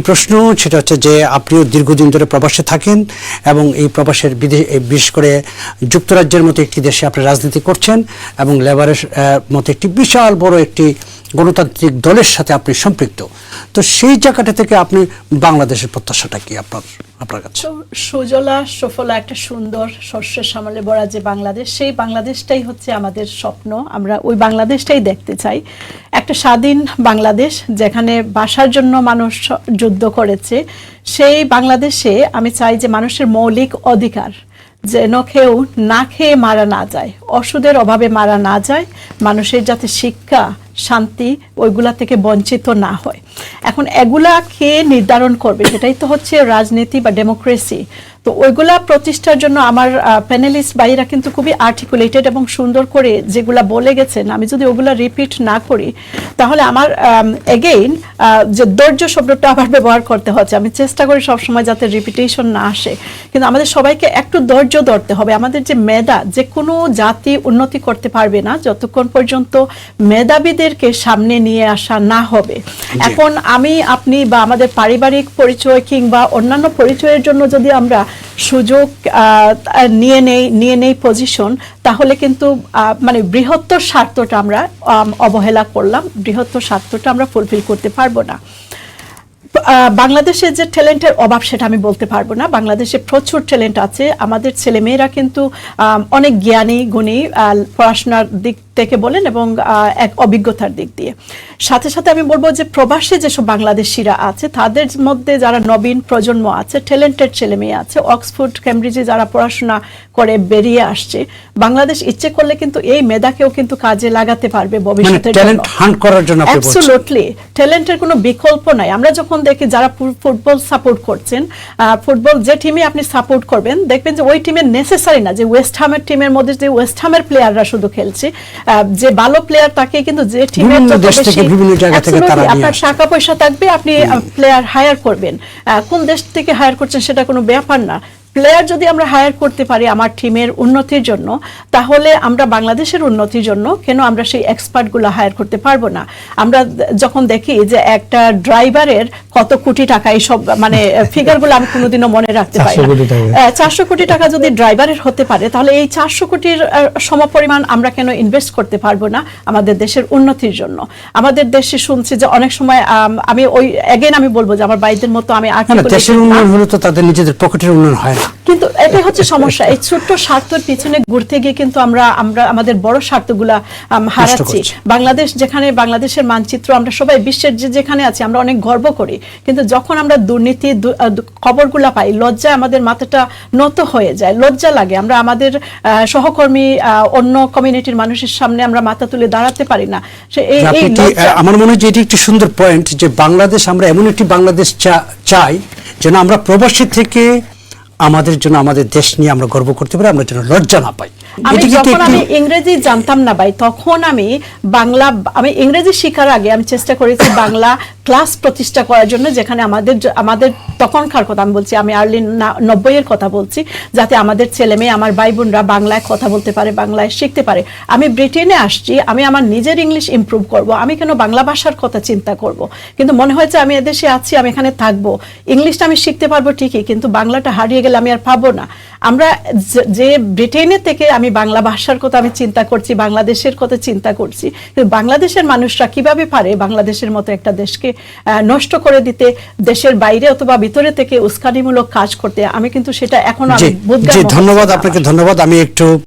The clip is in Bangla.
প্রশ্ন, সেটা হচ্ছে যে আপনিও দীর্ঘদিন ধরে প্রবাসে থাকেন এবং এই প্রবাসের বিশেষ করে যুক্তরাজ্যের মতো একটি দেশে আপনি রাজনীতি করছেন এবং লেবারের মতো একটি বিশাল বড় একটি গণতান্ত্রিক দলের সাথে আপনি সম্পৃক্ত। তো সেই জায়গাটা থেকে আপনি বাংলাদেশের প্রত্যাশাটা কি আপনার আপনার কাছে? সুজলা, সফলা একটা সুন্দর শস্যের সামলে ভরা যে বাংলাদেশ, সেই বাংলাদেশটাই হচ্ছে আমাদের স্বপ্ন। আমরা ওই বাংলাদেশটাই দেখতে চাই। একটা স্বাধীন বাংলাদেশ যেখানে বাসার জন্য মানুষ যুদ্ধ করেছে, সেই বাংলাদেশে আমি চাই যে মানুষের মৌলিক অধিকার যেন কেউ না খেয়ে মারা না যায়। ওষুধের অভাবে মারা না যায়, মানুষের যাতে শিক্ষা, শান্তি ওইগুলা থেকে বঞ্চিত না হয়। এখন এগুলা কে নির্ধারণ করবে? সেটাই তো হচ্ছে রাজনীতি বা ডেমোক্রেসি তো ওইগুলা প্রতিষ্ঠার জন্য আমার প্যানেলিস্ট ভাইরা কিন্তু খুবই আর্টিকুলেটেড এবং সুন্দর করে যেগুলা বলে গেছেন, আমি যদি ওগুলা রিপিট না করি, তাহলে আমার এগেইন যে ধৈর্য শব্দটা আবার ব্যবহার করতে হচ্ছে। আমি চেষ্টা করি সবসময় যাতে রিপিটেশন না আসে। কিন্তু আমাদের সবাইকে একটু ধৈর্য ধরতে হবে। আমাদের যে মেধা, যে কোনো জাতি উন্নতি করতে পারবে না যতক্ষণ পর্যন্ত মেধাবীদেরকে সামনে নিয়ে আসা না হবে। এখন আমি আপনি বা আমাদের পারিবারিক পরিচয় কিংবা অন্যান্য পরিচয়ের জন্য যদি আমরা সুযোগ আহ, নিয়ে নেই নিয়ে নেই পজিশন তাহলে কিন্তু আহ, মানে বৃহত্তর স্বার্থটা আমরা আম, অবহেলা করলাম। বৃহত্তর স্বার্থটা আমরা ফুলফিল করতে পারব না। আহ, বাংলাদেশের যে ট্যালেন্টের অভাব সেটা আমি বলতে পারব না। বাংলাদেশে প্রচুর ট্যালেন্ট আছে। আমাদের ছেলেমেয়েরা কিন্তু অনেক জ্ঞানী গুণী পড়াশোনার দিক থেকে বলেন এবং এক অভিজ্ঞতার দিক দিয়ে। সাথে সাথে আমি বলব যে প্রবাসে যেসব বাংলাদেশিরা আছে তাদের মধ্যে যারা নবীন প্রজন্ম আছে ট্যালেন্টেড ছেলে মেয়ে আছে অক্সফোর্ড ক্যামব্রিজে যারা পড়াশোনা করে বেরিয়ে আসছে বাংলাদেশ ইচ্ছে করলে কিন্তু এই মেধাকেও কিন্তু কাজে লাগাতে পারবে মানে ভবিষ্যতের ট্যালেন্ট হান্ট করার জন্য আপনি অ্যাবসোলুটলি ট্যালেন্টের কোনো বিকল্প নাই। আমরা যখন দেখি যারা ফুটবল সাপোর্ট করছেন ফুটবল যে টিমে আপনি সাপোর্ট করবেন দেখবেন যে ওই টিমের নেসেসারি না যে ওয়েস্ট হামের টিমের মধ্যে যে ওয়েস্ট হামের প্লেয়াররা শুধু খেলছে যে ভালো প্লেয়ার তাকে কিন্তু যে টিমের নিয়ে আপনার টাকা পয়সা থাকবে আপনি প্লেয়ার হায়ার করবেন। আহ, কোন দেশ থেকে হায়ার করছেন সেটা কোনো ব্যাপার না। প্লেয়ার যদি আমরা হায়ার করতে পারি আমার টিমের উন্নতির জন্য তাহলে আমরা বাংলাদেশের উন্নতির জন্য কেন আমরা সেই এক্সপার্টগুলো হায়ার করতে পারব না? আমরা যখন দেখি যে একটা ড্রাইভারের কত কোটি টাকা এইসব মানে ফিগারগুলো আমি কোনোদিনও মনে রাখতে পারি 400 কোটি টাকা। চারশো কোটি টাকা যদি ড্রাইভারের হতে পারে তাহলে এই চারশো কোটির সমপরিমাণ আমরা কেন ইনভেস্ট করতে পারব না আমাদের দেশের উন্নতির জন্য? আমাদের দেশে শুনছি যে অনেক সময় আম, ওই এগেন আমি বলব যে আমার বাইদের মতো আমি না, দেশের উন্নয়ন হলে তো তাদের নিজেদের পকেটের উন্নয়ন হয় না। কিন্তু এটাই হচ্ছে সমস্যা। এই ছোট্ট স্বার্থের পিছনে ঘুরতে গিয়ে কিন্তু আমরা আমরা আমাদের বড় স্বার্থগুলা হারাচ্ছি। বাংলাদেশ যেখানে বাংলাদেশের মানচিত্র আমরা সবাই বিশ্বের যে যেখানে আছি আমরা অনেক গর্ব করি। কিন্তু যখন আমরা দুর্নীতি খবরগুলা পাই লজ্জায় আমাদের মাথাটা নত হয়ে যায় লজ্জা লাগে। আমরা আমাদের সহকর্মী আহ, অন্য কমিউনিটির মানুষের সামনে আমরা মাথা তুলে দাঁড়াতে পারি না। সে এই এই আমার মনে হয় যে এটি একটি সুন্দর পয়েন্ট যে বাংলাদেশ আমরা এমন একটি বাংলাদেশ চাই যেন আমরা প্রবাসী থেকে আমাদের জন্য আমাদের দেশ নিয়ে আমরা গর্ব করতে পারি আমরা যেন লজ্জা না পাই। আমি যখন আমি ইংরেজি জানতাম না ভাই তখন আমি বাংলা আমি ইংরেজি শেখার আগে আমি চেষ্টা করেছি বাংলা ক্লাস প্রতিষ্ঠা করার জন্য যেখানে আমাদের আমাদের তখনকার কথা আমি বলছি আমি আর্লি নব্বই এর কথা বলছি যাতে আমাদের ছেলে মেয়ে আমার ভাই বোনরা বাংলায় কথা বলতে পারে বাংলায় শিখতে পারে। আমি ব্রিটেনে আসছি আমি আমার নিজের ইংলিশ ইমপ্রুভ করব আমি কেন বাংলা ভাষার কথা চিন্তা করব? কিন্তু মনে হয়েছে আমি এদেশে আছি আমি এখানে থাকব। ইংলিশটা আমি শিখতে পারব ঠিকই কিন্তু বাংলাটা হারিয়ে গেলে আমি আর পাবো না। আমরা যে- যে ব্রিটেনে থেকে আমি বাংলা ভাষার কথা আমি চিন্তা করছি বাংলাদেশের কথা চিন্তা করছি। কিন্তু বাংলাদেশের মানুষরা কীভাবে পারে বাংলাদেশের মতো একটা দেশকে আহ, নষ্ট করে দিতে দেশের বাইরে অথবা ভিতরে থেকে উস্কানিমূলক কাজ করতে? আমি কিন্তু সেটা এখন আমি ধন্যবাদ আপনাকে ধন্যবাদ। আমি একটু